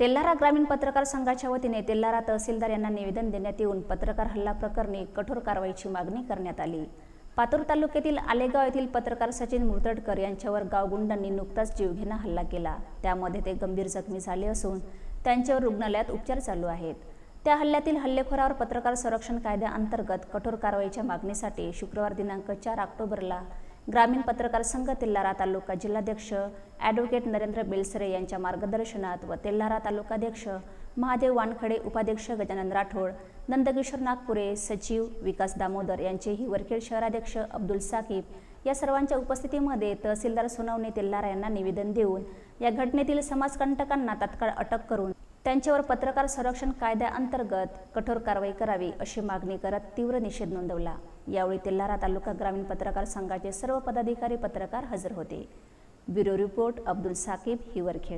तेल्हारा ग्रामीण पत्रकार संघाच्या वतीने तेल्हारा तहसीलदार यांना निवेदन देण्यात येऊन पत्रकार हल्ला प्रकरणी कठोर कारवाईची मागणी करण्यात आली. पातूर तालुक्यातील आलेगाव येथील पत्रकार सचिन मुर्तडकर यांच्यावर गावगुंडांनी नुकताच जीवघेणा हल्ला केला. त्यामध्ये ते गंभीर जखमी झाले असून त्यांच्यावर रुग्णालयात उपचार चालू आहेत. त्या हल्ल्यातील हल्लेखोरावर पत्रकार संरक्षण कायद्याअंतर्गत कठोर कारवाईच्या मागणीसाठी शुक्रवार दिनांक चार ऑक्टोबरला ग्रामीण पत्रकार संघ तेल्हारा तालुका जिल्हाध्यक्ष ॲडव्होकेट नरेंद्र बेलसरे यांच्या मार्गदर्शनात व तेल्हारा तालुकाध्यक्ष महादेव वानखडे उपाध्यक्ष गजानन राठोड नंदकिशोर नागपुरे सचिव विकास दामोदर यांचेही वरखेड शहराध्यक्ष अब्दुल साकीब या सर्वांच्या उपस्थितीमध्ये तहसीलदार सोनवणे तेल्हारा यांना निवेदन देऊन या घटनेतील समाजकंटकांना तात्काळ अटक करून त्यांच्यावर पत्रकार संरक्षण कायद्याअंतर्गत कठोर कारवाई करावी अशी मागणी करत तीव्र निषेध नोंदवला. यावेळी तेल्हारा तालुका ग्रामीण पत्रकार संघाचे सर्व पदाधिकारी पत्रकार हजर होते. Bureau report Abdul Saqib Hiwarkhed